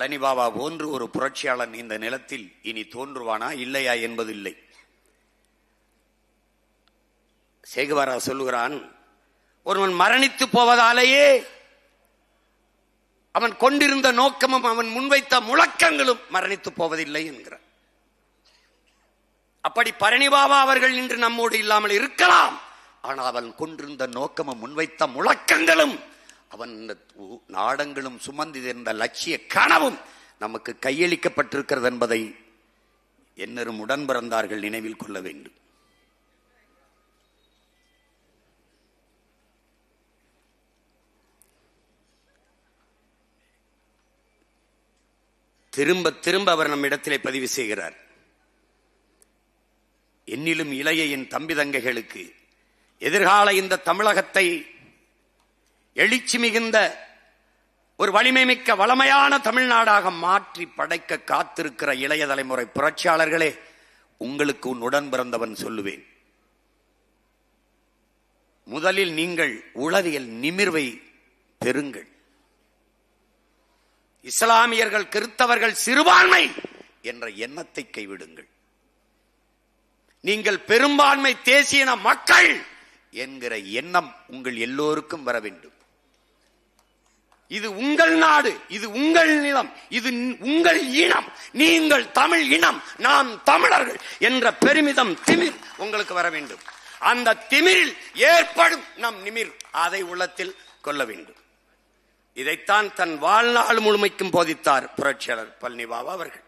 பழனி பாபா போன்று ஒரு புரட்சியாளன் இந்த நிலத்தில் இனி தோன்றுவானா இல்லையா என்பது இல்லை சேகுவாரா சொல்லுகிறான் ஒருவன் மரணித்து போவதாலேயே அவன் கொண்டிருந்த நோக்கமும் அவன் முன்வைத்த முழக்கங்களும் மரணித்து போவதில்லை என்கிறார். அப்படி பரணி பாபா அவர்கள் இன்று நம்மோடு இல்லாமல் இருக்கலாம் ஆனால் அவன் கொண்டிருந்த நோக்கமும் முன்வைத்த முழக்கங்களும் அவன் இந்த உ- நாடங்களும் சுமந்திருந்த லட்சிய கனவும் நமக்கு கையளிக்கப்பட்டிருக்கிறது என்பதை என்னரும் உடன் பிறந்தார்கள் நினைவில் கொள்ள வேண்டும். திரும்ப திரும்ப அவர் நம்மிடத்திலே பதிவு செய்கிறார். என்னிலும் இளைய என் தம்பி தங்கைகளுக்கு எதிர்கால இந்த தமிழகத்தை எழுச்சி மிகுந்த ஒரு வலிமை மிக்க வளமையான தமிழ்நாடாக மாற்றி படைக்க காத்திருக்கிற இளைய தலைமுறை புரட்சியாளர்களே உங்களுக்கு உன் பிறந்தவன் சொல்லுவேன். முதலில் நீங்கள் உளவியல் நிமிர்வை பெறுங்கள். இஸ்லாமியர்கள் கிறித்தவர்கள் சிறுபான்மை என்ற எண்ணத்தை கைவிடுங்கள். நீங்கள் பெரும்பான்மை தேசியன மக்கள் என்கிற எண்ணம் உங்கள் எல்லோருக்கும் வர வேண்டும். இது உங்கள் நாடு இது உங்கள் நிலம் இது உங்கள் இனம் நீங்கள் தமிழ் இனம் நாம் தமிழர்கள் என்ற பெருமிதம் திமிர் உங்களுக்கு வர வேண்டும். அந்த திமிரில் ஏற்படும் நம் நிமிர் அதை உள்ளத்தில் கொள்ள வேண்டும். இதைத்தான் தன் வாழ்நாள் முழுமைக்கும் போதித்தார் புரட்சியாளர் பழனி பாபா அவர்கள்.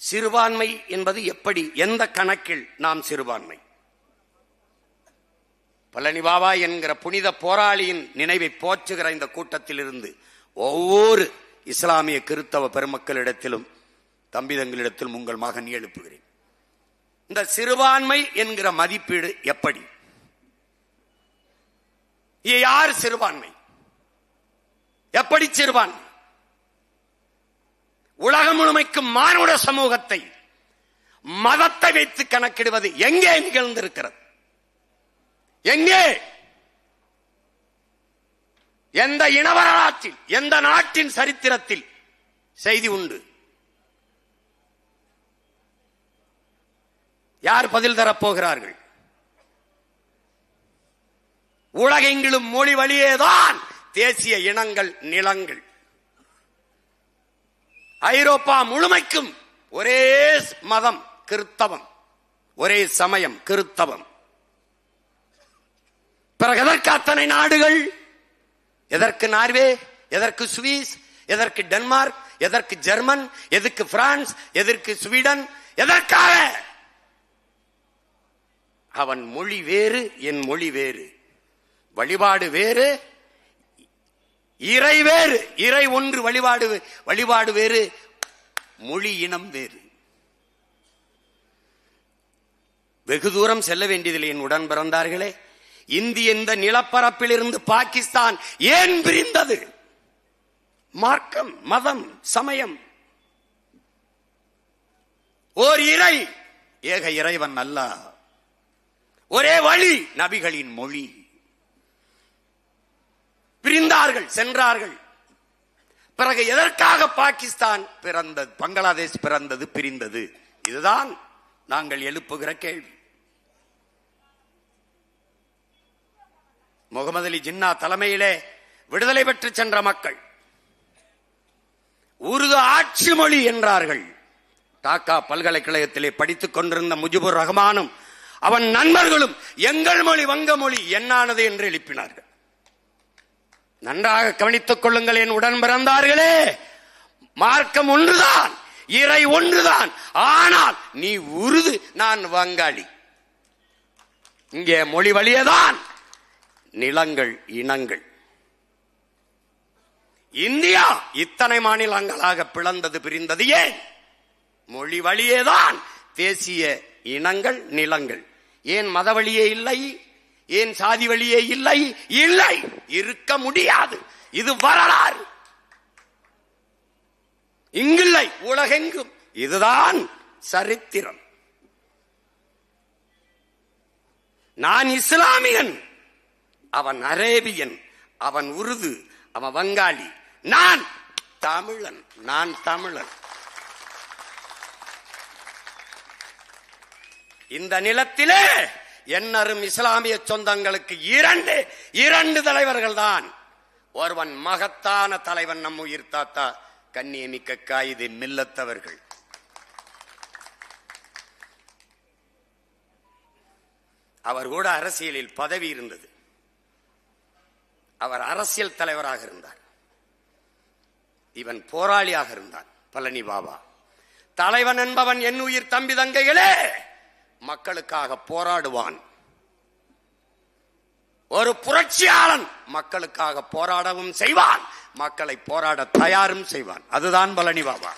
சிறுபான்மை என்பது எப்படி எந்த கணக்கில் நாம் சிறுபான்மை? பழனி பாபா என்கிற புனித போராளியின் நினைவை போற்றுகிற இந்த கூட்டத்தில் இருந்து ஒவ்வொரு இஸ்லாமிய கிறித்தவ பெருமக்களிடத்திலும் தம்பிதங்களிடத்திலும் உங்கள் மகன் எழுப்புகிறேன். இந்த சிறுபான்மை என்கிற மதிப்பீடு எப்படி? யார் சிறுபான்மை? எப்படி சிறுபான்மை? உலகம் முழுமைக்கும் மானுட சமூகத்தை மதத்தை வைத்து கணக்கிடுவது எங்கே நிகழ்ந்திருக்கிறது? எங்கே? எந்த இன வரலாற்றில் எந்த நாட்டின் சரித்திரத்தில் செய்தி உண்டு? யார் பதில் தரப்போகிறார்கள் உலகெங்கிலும் மொழி வழியேதான் தேசிய இனங்கள் நிலங்கள். ஐரோப்பா முழுமைக்கும் ஒரே மதம் கிறித்தவம். ஒரே சமயம் கிறித்தவம். பிறகு எதற்கு அத்தனை நாடுகள்? எதற்கு நார்வே? எதற்கு சுவிஸ்? எதற்கு டென்மார்க்? எதற்கு ஜெர்மன்? எதற்கு பிரான்ஸ்? எதற்கு ஸ்வீடன்? எதற்காக? அவன் மொழி வேறு என் மொழி வேறு. வழிபாடு வேறு இறை வேறு. இறை ஒன்று வழிபாடு வழிபாடு வேறு மொழி இனம் வேறு. வெகு தூரம் செல்ல வேண்டியதில்லை என் உடன் பிறந்தார்களே. இந்திய இந்த நிலப்பரப்பில் இருந்து பாகிஸ்தான் ஏன் பிரிந்தது? மார்க்கம் மதம் சமயம். ஓர் இறை ஏக இறைவன் அல்ல. ஒரே வழி நபிகளின் மொழி. பிரிந்தார்கள் சென்றார்கள். பிறகு எதற்காக பாகிஸ்தான் பிறந்தது பங்களாதேஷ் பிறந்தது பிரிந்தது? இதுதான் நாங்கள் எழுப்புகிற கேள்வி. முகமது அலி ஜின்னா தலைமையிலே விடுதலை பெற்று சென்ற மக்கள். உருது ஆட்சி மொழி என்றார்கள். டாக்கா பல்கலைக்கழகத்திலே படித்துக் கொண்டிருந்த முஜிபுர் ரஹ்மானும் அவன் நண்பர்களும் எங்கள் மொழி வங்க மொழி என்னானது என்று எழுப்பினார்கள். நன்றாக கவனித்துக் கொள்ளுங்கள் என் உடன் பிறந்தார்களே. மார்க்கம் ஒன்றுதான் இறை ஒன்றுதான். ஆனால் நீ உருது நான் வங்காளி. இங்கே மொழி வழியதான். நிலங்கள் இனங்கள். இந்தியா இத்தனை மாநிலங்களாக பிளந்தது பிரிந்தது ஏன்? மொழி வழியேதான் தேசிய இனங்கள் நிலங்கள். ஏன் மத வழியே இல்லை? ஏன் சாதி வழியே இல்லை? இல்லை இருக்க முடியாது. இது வரலாறு. இங்கில்லை உலகெங்கும். இதுதான் சரித்திரம். நான் இஸ்லாமியன். அவன் அரேபியன் அவன் உருது அவன் வங்காளி. நான் தமிழன் நான் தமிழன். இந்த நிலத்திலே என்னரும் இஸ்லாமிய சொந்தங்களுக்கு இரண்டு இரண்டு தலைவர்கள் தான் ஒருவன் மகத்தான தலைவன் நம் உயிர் தாத்தா கண்ணியமிக்க காயிது மில்லத்தவர்கள். அவர் கூட அரசியலில் பதவி இருந்தது. அவர் அரசியல் தலைவராக இருந்தார். இவன் போராளியாக இருந்தான் பழனி பாபா. தலைவன் என்பவன் என் உயிர் தம்பி தங்கைகளே! மக்களுக்காக போராடுவான். ஒரு புரட்சியாளன் மக்களுக்காக போராடவும் செய்வான். மக்களை போராட தயாரும் செய்வான். அதுதான் பழனி பாபா.